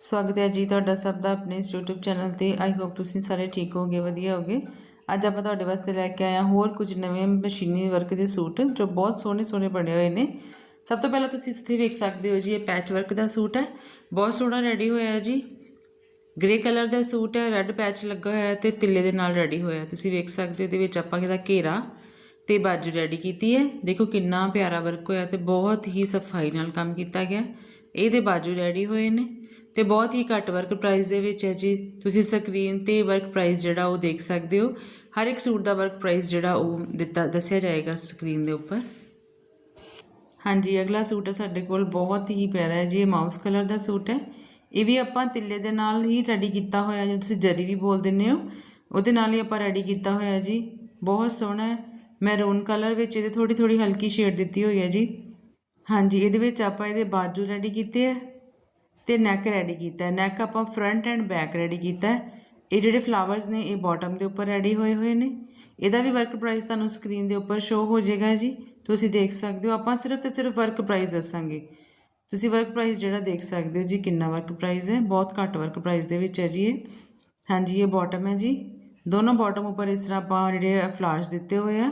ਸਵਾਗਤ ਹੈ ਜੀ ਤੁਹਾਡਾ ਸਭ ਦਾ ਆਪਣੇ ਇਸ YouTube ਚੈਨਲ ਤੇ। ਆਈ ਹੋਪ ਤੁਸੀਂ ਸਾਰੇ ਠੀਕ ਹੋਗੇ ਵਧੀਆ ਹੋਗੇ ਅੱਜ ਆਪਾਂ ਤੁਹਾਡੇ ਵਾਸਤੇ ਲੈ ਕੇ ਆਏ ਹਾਂ ਹੋਰ ਕੁਝ ਨਵੇਂ ਮਸ਼ੀਨੀ ਵਰਕ ਦੇ ਸੂਟ, ਜੋ ਬਹੁਤ ਸੋਹਣੇ ਸੋਹਣੇ ਬਣੇ ਹੋਏ ਨੇ। ਸਭ ਤੋਂ ਪਹਿਲਾਂ ਤੁਸੀਂ ਇੱਥੇ ਵੇਖ ਸਕਦੇ ਹੋ ਜੀ, ਇਹ ਪੈਚ ਵਰਕ ਦਾ ਸੂਟ ਹੈ। ਬਹੁਤ ਸੋਹਣਾ ਰੈਡੀ ਹੋਇਆ ਹੈ ਜੀ। ਗ੍ਰੇ ਕਲਰ ਦਾ ਸੂਟ ਹੈ ਰੈੱਡ ਪੈਚ ਲੱਗਾ ਹੋਇਆ ਹੈ ਤੇ ਤਿੱਲੇ ਦੇ ਨਾਲ ਰੈਡੀ ਹੋਇਆ। ਤੁਸੀਂ ਵੇਖ ਸਕਦੇ ਹੋ, ਇਹਦੇ ਵਿੱਚ ਆਪਾਂ ਇਹਦਾ ਘੇਰਾ ਤੇ ਬਾਜੂ ਰੈਡੀ ਕੀਤੀ ਹੈ। ਦੇਖੋ ਕਿੰਨਾ ਪਿਆਰਾ ਵਰਕ ਹੋਇਆ ਤੇ ਬਹੁਤ ਹੀ ਸਫ਼ਾਈ ਨਾਲ ਕੰਮ ਕੀਤਾ ਗਿਆ। ਇਹਦੇ ਬਾਜੂ ਰੈਡੀ ਹੋਏ ਨੇ। ਤੇ ਬਹੁਤ ਹੀ ਘੱਟ ਵਰਕ ਪ੍ਰਾਈਸ ਦੇ ਵਿੱਚ ਹੈ ਜੀ। ਤੁਸੀਂ ਸਕਰੀਨ ਤੇ ਵਰਕ ਪ੍ਰਾਈਸ ਜਿਹੜਾ ਉਹ ਦੇਖ ਸਕਦੇ ਹੋ। ਹਰ ਇੱਕ ਸੂਟ ਦਾ ਵਰਕ ਪ੍ਰਾਈਸ ਜਿਹੜਾ ਉਹ ਦਿੱਤਾ, ਦੱਸਿਆ ਜਾਏਗਾ ਸਕਰੀਨ ਦੇ ਉੱਪਰ। ਹਾਂਜੀ, ਅਗਲਾ ਸੂਟ ਹੈ ਸਾਡੇ ਕੋਲ ਬਹੁਤ ਹੀ ਪਿਆਰਾ ਹੈ ਜੀ। ਇਹ ਮਾਊਸ ਕਲਰ ਦਾ ਸੂਟ ਹੈ। ਇਹ ਵੀ ਆਪਾਂ ਤਿੱਲੇ ਦੇ ਨਾਲ ਹੀ ਰੈਡੀ ਕੀਤਾ ਹੋਇਆ ਜਿਹਨੂੰ ਤੁਸੀਂ ਜਰੀ ਵੀ ਬੋਲ ਦਿੰਦੇ ਹੋ, ਉਹਦੇ ਨਾਲ ਹੀ ਆਪਾਂ ਰੈਡੀ ਕੀਤਾ ਹੋਇਆ ਜੀ। ਬਹੁਤ ਸੋਹਣਾ ਹੈ। ਮੈਰੂਨ ਕਲਰ ਵਿੱਚ ਇਹਦੇ ਥੋੜੀ ਥੋੜੀ ਹਲਕੀ ਸ਼ੇਡ ਦਿੱਤੀ ਹੋਈ ਹੈ ਜੀ। ਹਾਂਜੀ, ਇਹਦੇ ਵਿੱਚ ਆਪਾਂ ਇਹਦੇ ਬਾਜੂ ਰੈਡੀ ਕੀਤੇ ਹੈ। ਤੇ ਨੈਕ ਰੈਡੀ ਕੀਤਾ ਹੈ। ਨੈਕ ਆਪਾਂ ਫਰੰਟ ਐਂਡ ਬੈਕ ਰੈਡੀ ਕੀਤਾ ਇਹ ਜਿਹੜੇ ਫਲਾਵਰਸ ਨੇ, ਇਹ ਬਾਟਮ ਦੇ ਉੱਪਰ ਰੈਡੀ ਹੋਏ ਹੋਏ ਨੇ। ਇਹਦਾ ਵੀ ਵਰਕ ਪ੍ਰਾਈਸ ਤੁਹਾਨੂੰ ਸਕਰੀਨ ਦੇ ਉੱਪਰ ਸ਼ੋ ਹੋ ਜਾਏਗਾ ਜੀ। ਤੁਸੀਂ ਦੇਖ ਸਕਦੇ ਹੋ, ਆਪਾਂ ਸਿਰਫ ਤੇ ਸਿਰਫ ਵਰਕ ਪ੍ਰਾਈਸ ਦੱਸਾਂਗੇ। ਤੁਸੀਂ ਵਰਕ ਪ੍ਰਾਈਸ ਜਿਹੜਾ ਦੇਖ ਸਕਦੇ ਹੋ ਜੀ, ਕਿੰਨਾ ਵਰਕ ਪ੍ਰਾਈਸ ਹੈ। ਬਹੁਤ ਘੱਟ ਵਰਕ ਪ੍ਰਾਈਸ ਦੇ ਵਿੱਚ ਹੈ ਜੀ ਇਹ। ਹਾਂਜੀ, ਇਹ ਬਾਟਮ ਹੈ ਜੀ। ਦੋਨੋਂ ਬਾਟਮ ਉੱਪਰ ਇਸ ਤਰ੍ਹਾਂ ਆਪਾਂ ਜਿਹੜੇ ਫਲਾਰਸ ਦਿੱਤੇ ਹੋਏ ਆ।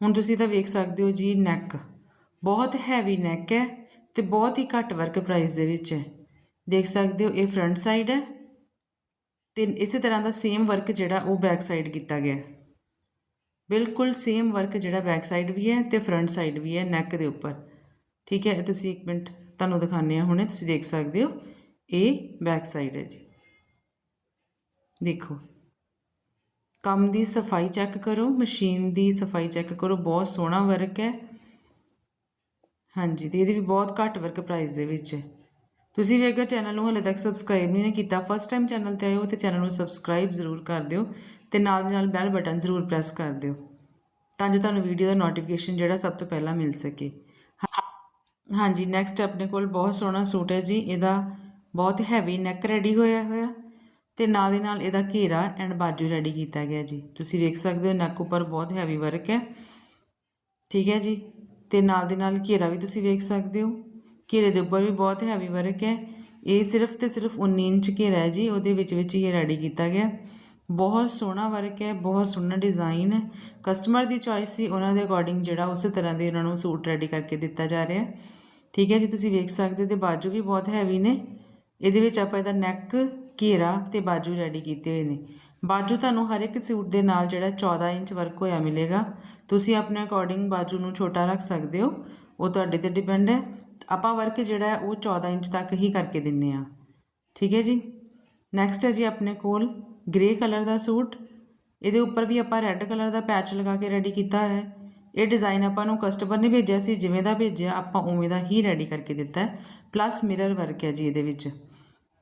ਹੁਣ ਤੁਸੀਂ ਤਾਂ ਵੇਖ ਸਕਦੇ ਹੋ ਜੀ ਨੈਕ ਬਹੁਤ ਹੈਵੀ ਨੈਕ ਹੈ ਤੇ ਬਹੁਤ ਹੀ ਘੱਟ ਵਰਕ ਪ੍ਰਾਈਸ ਦੇ ਵਿੱਚ ਹੈ। ਦੇਖ ਸਕਦੇ ਹੋ, ਇਹ ਫਰੰਟ ਸਾਈਡ ਹੈ ਤੇ ਇਸੇ ਤਰ੍ਹਾਂ ਦਾ ਸੇਮ ਵਰਕ ਜਿਹੜਾ ਉਹ ਬੈਕ ਸਾਈਡ ਕੀਤਾ ਗਿਆ ਬਿਲਕੁਲ ਸੇਮ ਵਰਕ ਜਿਹੜਾ ਬੈਕ ਸਾਈਡ ਵੀ ਹੈ ਤੇ ਫਰੰਟ ਸਾਈਡ ਵੀ ਹੈ ਨੈਕ ਦੇ ਉੱਪਰ। ਠੀਕ ਹੈ ਤੁਸੀਂ ਇੱਕ ਮਿੰਟ ਤੁਹਾਨੂੰ ਦਿਖਾਉਂਦੇ ਆ ਹੁਣੇ, ਤੁਸੀਂ ਦੇਖ ਸਕਦੇ ਹੋ, ਇਹ ਬੈਕ ਸਾਈਡ ਹੈ ਜੀ। ਦੇਖੋ, ਕੰਮ ਦੀ ਸਫ਼ਾਈ ਚੈੱਕ ਕਰੋ ਮਸ਼ੀਨ ਦੀ ਸਫ਼ਾਈ ਚੈੱਕ ਕਰੋ, ਬਹੁਤ ਸੋਹਣਾ ਵਰਕ ਹੈ। ਹਾਂਜੀ, ਤੇ ਇਹਦੇ ਵੀ ਬਹੁਤ ਘੱਟ ਵਰਕ ਪ੍ਰਾਈਸ ਦੇ ਵਿੱਚ ਹੈ। ਤੁਸੀਂ ਵੀ ਅਗਰ ਚੈਨਲ ਨੂੰ ਹਲੇ ਤੱਕ ਸਬਸਕ੍ਰਾਈਬ ਨਹੀਂ ਕੀਤਾ ਫਸਟ ਟਾਈਮ ਚੈਨਲ ਤੇ ਆਏ ਹੋ ਤੇ ਚੈਨਲ ਨੂੰ ਸਬਸਕ੍ਰਾਈਬ ਜ਼ਰੂਰ ਕਰ ਦਿਓ ਤੇ ਨਾਲ ਦੀ ਨਾਲ ਬੈਲ ਬਟਨ ਜ਼ਰੂਰ ਪ੍ਰੈਸ ਕਰ ਦਿਓ ਤਾਂ ਜੋ ਤੁਹਾਨੂੰ ਵੀਡੀਓ ਦਾ ਨੋਟੀਫਿਕੇਸ਼ਨ ਜਿਹੜਾ ਸਭ ਤੋਂ ਪਹਿਲਾਂ ਮਿਲ ਸਕੇ। ਹਾਂ- ਹਾਂਜੀ ਨੈਕਸਟ ਆਪਣੇ ਕੋਲ ਬਹੁਤ ਸੋਹਣਾ ਸੂਟ ਹੈ ਜੀ, ਇਹਦਾ ਬਹੁਤ ਹੈਵੀ ਨੈਕ ਰੈਡੀ ਹੋਇਆ ਹੋਇਆ ਤੇ ਨਾਲ ਦੇ ਨਾਲ ਇਹਦਾ ਘੇਰਾ ਐਂਡ ਬਾਜੂ ਰੈਡੀ ਕੀਤਾ ਗਿਆ ਜੀ। ਤੁਸੀਂ ਵੇਖ ਸਕਦੇ ਹੋ ਨੈਕ ਉੱਪਰ ਬਹੁਤ ਹੈਵੀ ਵਰਕ ਹੈ। ਠੀਕ ਹੈ ਜੀ, ਤੇ ਨਾਲ ਦੇ ਨਾਲ ਘੇਰਾ ਵੀ ਤੁਸੀਂ ਵੇਖ ਸਕਦੇ ਹੋ। ਘੇਰੇ ਦੇ ਉੱਪਰ ਵੀ ਬਹੁਤ ਹੈਵੀ ਵਰਕ ਹੈ। ਇਹ ਸਿਰਫ ਤੇ ਸਿਰਫ 19 ਇੰਚ ਘੇਰਾ ਹੈ ਜੀ, ਉਹਦੇ ਵਿੱਚ ਵਿੱਚ ਹੀ ਇਹ ਰੈਡੀ ਕੀਤਾ ਗਿਆ। ਬਹੁਤ ਸੋਹਣਾ ਵਰਕ ਹੈ, ਬਹੁਤ ਸੋਹਣਾ ਡਿਜ਼ਾਈਨ ਹੈ। ਕਸਟਮਰ ਦੀ ਚੋਇਸ ਸੀ, ਉਹਨਾਂ ਦੇ ਅਕੋਰਡਿੰਗ ਜਿਹੜਾ ਉਸੇ ਤਰ੍ਹਾਂ ਦੇ ਉਹਨਾਂ ਨੂੰ ਸੂਟ ਰੈਡੀ ਕਰਕੇ ਦਿੱਤਾ ਜਾ ਰਿਹਾ। ਹੈ ਠੀਕ ਹੈ ਜੀ, ਤੁਸੀਂ ਵੇਖ ਸਕਦੇ ਹੋ ਤੇ ਬਾਜੂ ਵੀ ਬਹੁਤ ਹੈਵੀ ਨੇ। ਇਹਦੇ ਵਿੱਚ ਆਪਾਂ ਇਹਦਾ ਨੈਕ ਘੇਰਾ ਤੇ ਬਾਜੂ ਰੈਡੀ ਕੀਤੇ ਹੋਏ ਨੇ। ਬਾਜੂ ਤੁਹਾਨੂੰ ਹਰ ਇੱਕ ਸੂਟ ਦੇ ਨਾਲ ਜਿਹੜਾ 14 ਇੰਚ ਵਰਕ ਹੋਇਆ ਮਿਲੇਗਾ। ਤੁਸੀਂ ਆਪਣੇ ਅਕੋਰਡਿੰਗ ਬਾਜੂ ਨੂੰ ਛੋਟਾ ਰੱਖ ਸਕਦੇ ਹੋ। ਉਹ ਤੁਹਾਡੇ ਤੇ ਡਿਪੈਂਡ ਹੈ। ਆਪਾਂ ਵਰਕ ਜਿਹੜਾ ਉਹ 14 ਇੰਚ ਤੱਕ ਹੀ ਕਰਕੇ ਦਿੰਨੇ ਆ ਠੀਕ ਹੈ ਜੀ? ਨੈਕਸਟ ਹੈ ਜੀ ਆਪਣੇ ਕੋਲ ਗ੍ਰੇ ਕਲਰ ਦਾ ਸੂਟ। ਇਹਦੇ ਉੱਪਰ ਵੀ ਆਪਾਂ ਰੈੱਡ ਕਲਰ ਦਾ ਪੈਚ ਲਗਾ ਕੇ ਰੈਡੀ ਕੀਤਾ ਹੈ। ਇਹ ਡਿਜ਼ਾਈਨ ਆਪਾਂ ਨੂੰ ਕਸਟਮਰ ਨੇ ਭੇਜਿਆ ਸੀ, ਜਿਵੇਂ ਦਾ ਭੇਜਿਆ, ਆਪਾਂ ਉਵੇਂ ਦਾ ਹੀ ਰੈਡੀ ਕਰਕੇ ਦਿੱਤਾ ਹੈ। ਪਲੱਸ ਮਿਰਰ ਵਰਕ ਹੈ ਜੀ ਇਹਦੇ ਵਿੱਚ।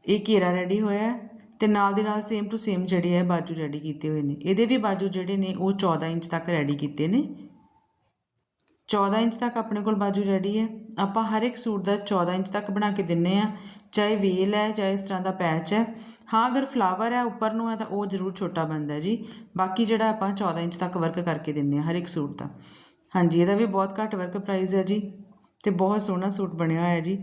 ਇਹ ਘੇਰਾ ਰੈਡੀ ਹੋਇਆ ਹੈ ਤੇ ਨਾਲ ਦੀ ਨਾਲ ਸੇਮ ਟੂ ਸੇਮ ਜਿਹੜੇ ਹੈ ਬਾਜੂ ਰੈਡੀ ਕੀਤੇ ਹੋਏ ਨੇ। ਇਹਦੇ ਵੀ ਬਾਜੂ ਜਿਹੜੇ ਨੇ ਉਹ 14 ਇੰਚ ਤੱਕ ਰੈਡੀ ਕੀਤੇ ਨੇ। 14 ਇੰਚ ਤੱਕ ਆਪਣੇ ਕੋਲ ਬਾਜੂ ਰੈਡੀ ਹੈ। ਆਪਾਂ ਹਰ ਇੱਕ ਸੂਟ ਦਾ 14 ਇੰਚ ਤੱਕ ਬਣਾ ਕੇ ਦਿੰਨੇ ਆ, ਚਾਹੇ ਵੇਲ ਹੈ, ਚਾਹੇ ਇਸ ਤਰ੍ਹਾਂ ਦਾ ਪੈਚ ਹੈ। ਹਾਂ, ਅਗਰ ਫਲਾਵਰ ਹੈ, ਉੱਪਰ ਨੂੰ ਹੈ, ਤਾਂ ਉਹ ਜ਼ਰੂਰ ਛੋਟਾ ਬਣਦਾ ਜੀ। ਬਾਕੀ ਜਿਹੜਾ ਆਪਾਂ 14 ਇੰਚ ਤੱਕ ਵਰਕ ਕਰਕੇ ਦਿੰਨੇ ਆ ਹਰ ਇੱਕ ਸੂਟ ਦਾ। ਹਾਂਜੀ, ਇਹਦਾ ਵੀ ਬਹੁਤ ਘੱਟ ਵਰਕ ਪ੍ਰਾਈਸ ਹੈ ਜੀ ਤੇ ਬਹੁਤ ਸੋਹਣਾ ਸੂਟ ਬਣਿਆ ਹੋਇਆ ਜੀ।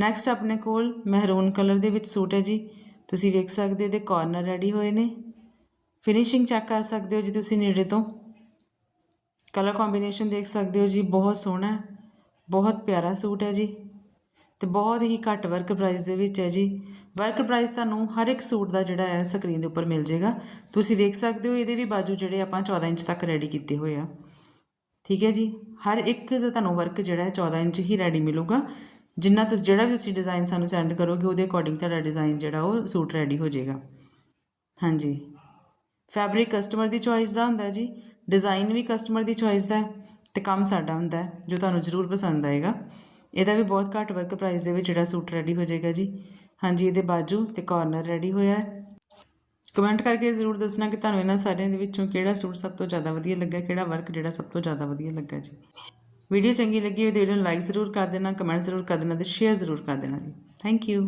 ਨੈਕਸਟ ਆਪਣੇ ਕੋਲ ਮਹਿਰੂਨ ਕਲਰ ਦੇ ਵਿੱਚ ਸੂਟ ਹੈ ਜੀ। ਤੁਸੀਂ ਵੇਖ ਸਕਦੇ ਹੋ ਇਹਦੇ ਕਾਰਨਰ ਰੈਡੀ ਹੋਏ ਨੇ। ਫਿਨਿਸ਼ਿੰਗ ਚੈੱਕ ਕਰ ਸਕਦੇ ਹੋ ਜੀ ਤੁਸੀਂ ਨੇੜੇ ਤੋਂ। ਕਲਰ ਕੰਬੀਨੇਸ਼ਨ ਦੇਖ ਸਕਦੇ ਹੋ ਜੀ, ਬਹੁਤ ਸੋਹਣਾ ਬਹੁਤ ਪਿਆਰਾ ਸੂਟ ਹੈ ਜੀ ਤੇ ਬਹੁਤ ਹੀ ਘੱਟ ਵਰਕ ਪ੍ਰਾਈਸ ਦੇ ਵਿੱਚ ਹੈ ਜੀ। ਵਰਕ ਪ੍ਰਾਈਸ ਤੁਹਾਨੂੰ ਹਰ ਇੱਕ ਸੂਟ ਦਾ ਜਿਹੜਾ ਹੈ ਸਕਰੀਨ ਦੇ ਉੱਪਰ ਮਿਲ ਜਾਏਗਾ। ਤੁਸੀਂ ਵੇਖ ਸਕਦੇ ਹੋ, ਇਹਦੇ ਵੀ ਬਾਜੂ ਜਿਹੜੇ ਆਪਾਂ 14 ਇੰਚ ਤੱਕ ਰੈਡੀ ਕੀਤੇ ਹੋਏ ਆ। ਠੀਕ ਹੈ ਜੀ, ਹਰ ਇੱਕ ਦਾ ਤੁਹਾਨੂੰ ਵਰਕ ਜਿਹੜਾ ਹੈ 14 ਇੰਚ ਹੀ ਰੈਡੀ ਮਿਲੂਗਾ। ਜਿੰਨਾ ਤੁਸੀਂ ਜਿਹੜਾ ਵੀ ਤੁਸੀਂ ਡਿਜ਼ਾਈਨ ਸਾਨੂੰ ਸੈਂਡ ਕਰੋਗੇ, ਉਹਦੇ ਅਕੋਰਡਿੰਗ ਤੁਹਾਡਾ ਡਿਜ਼ਾਈਨ ਜਿਹੜਾ, ਉਹ ਸੂਟ ਰੈਡੀ ਹੋ ਜਾਏਗਾ। ਹਾਂਜੀ। ਫੈਬਰਿਕ ਕਸਟਮਰ ਦੀ ਚੋਇਸ ਦਾ ਹੁੰਦਾ ਜੀ। ਡਿਜ਼ਾਈਨ ਵੀ ਕਸਟਮਰ ਦੀ ਚੋਇਸ ਦਾ ਹੈ ਤੇ ਕੰਮ ਸਾਡਾ ਹੁੰਦਾ ਜੋ ਤੁਹਾਨੂੰ ਜ਼ਰੂਰ ਪਸੰਦ ਆਏਗਾ। ਇਹਦਾ ਵੀ ਬਹੁਤ ਘੱਟ ਵਰਕ ਪ੍ਰਾਈਸ ਦੇ ਵਿੱਚ ਜਿਹੜਾ ਸੂਟ ਰੈਡੀ ਹੋ ਜਾਏਗਾ ਜੀ। ਹਾਂਜੀ, ਇਹਦੇ ਬਾਜੂ ਤੇ ਕਾਰਨਰ ਰੈਡੀ ਹੋਇਆ ਹੈ। ਕਮੈਂਟ ਕਰਕੇ ਜ਼ਰੂਰ ਦੱਸਣਾ ਕਿ ਤੁਹਾਨੂੰ ਇਹਨਾਂ ਸਾਰਿਆਂ ਦੇ ਵਿੱਚੋਂ ਕਿਹੜਾ ਸੂਟ ਸਭ ਤੋਂ ਜ਼ਿਆਦਾ ਵਧੀਆ ਲੱਗਾ, ਕਿਹੜਾ ਵਰਕ ਜਿਹੜਾ ਸਭ ਤੋਂ ਜ਼ਿਆਦਾ ਵਧੀਆ ਲੱਗਾ ਜੀ। ਵੀਡੀਓ ਚੰਗੀ ਲੱਗੀ ਹੋਵੇ ਤਾਂ ਵੀਡੀਓ ਨੂੰ ਲਾਈਕ ਜ਼ਰੂਰ ਕਰ ਦੇਣਾ ਕਮੈਂਟ ਜ਼ਰੂਰ ਕਰ ਦੇਣਾ ਤੇ ਸ਼ੇਅਰ ਜ਼ਰੂਰ ਕਰ ਦੇਣਾ ਜੀ। Thank you